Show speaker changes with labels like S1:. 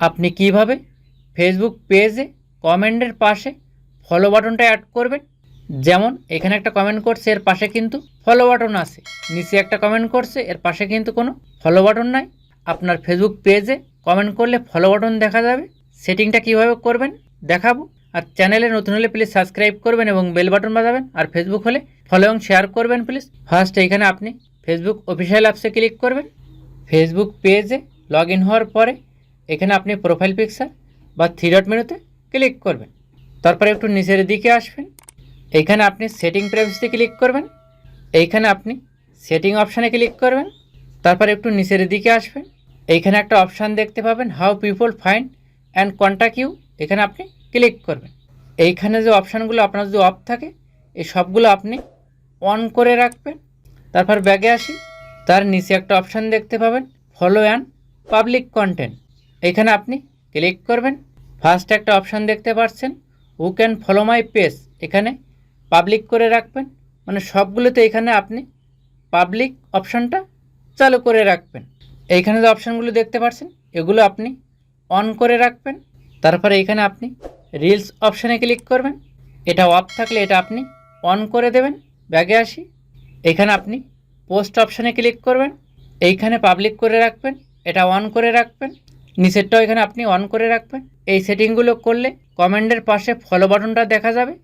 S1: আপনি কীভাবে ফেসবুক পেজে কমেন্টের পাশে ফলো বাটনটা অ্যাড করবেন? যেমন, এখানে একটা কমেন্ট করছে, এর পাশে কিন্তু ফলো বাটন আছে। নিচে একটা কমেন্ট করছে, এর পাশে কিন্তু কোনো ফলো বাটন নাই। আপনার ফেসবুক পেজে কমেন্ট করলে ফলো বাটন দেখা যাবে। সেটিংটা কীভাবে করবেন? দেখাবো। আর চ্যানেলে নতুন হলে প্লিজ সাবস্ক্রাইব করবেন এবং বেল বাটন বাজাবেন। আর ফেসবুক হলে ফলো এবং শেয়ার করবেন প্লিজ ফার্স্ট এইখানে আপনি ফেসবুক অফিসিয়াল অ্যাপসে ক্লিক করবেন। ফেসবুক পেজে লগ হওয়ার পরে এখানে আপনি প্রোফাইল পিকচার বা থ্রি ডট মেনুতে ক্লিক করবেন। তারপরে একটু নিচের দিকে আসবেন। এইখানে আপনি সেটিং প্রাইভেসিতে ক্লিক করবেন। এইখানে আপনি সেটিং অপশানে ক্লিক করবেন। তারপর একটু নিচের দিকে আসবেন। এইখানে একটা অপশান দেখতে পাবেন how people find and contact you এখানে আপনি ক্লিক করবেন। এইখানে যে অপশানগুলো আপনার যদি অফ থাকে, এই সবগুলো আপনি অন করে রাখবেন। তারপর ব্যাগে আসি। তার নিচে একটা অপশান দেখতে পাবেন ফলো অ্যান্ড পাবলিক কন্টেন্ট এখানে আপনি ক্লিক করবেন। ফার্স্ট একটা অপশান দেখতে পাচ্ছেন who can follow my page এখানে পাবলিক করে রাখবেন। মানে সবগুলোতে এখানে আপনি পাবলিক অপশানটা চালু করে রাখবেন। এইখানে যে অপশানগুলো দেখতে পাচ্ছেন এগুলো আপনি অন করে রাখবেন। তারপরে এখানে আপনি রিলস অপশানে ক্লিক করবেন। এটা অফ থাকলে এটা আপনি অন করে দেবেন। ব্যাগে আসি। এখানে আপনি পোস্ট অপশানে ক্লিক করবেন। এইখানে পাবলিক করে রাখবেন। এটা অন করে রাখবেন। নিচেরটাও এখানে আপনি অন করে রাখবেন। এই সেটিংগুলো করলে কমেন্টের পাশে ফলো বাটনটা দেখা যাবে।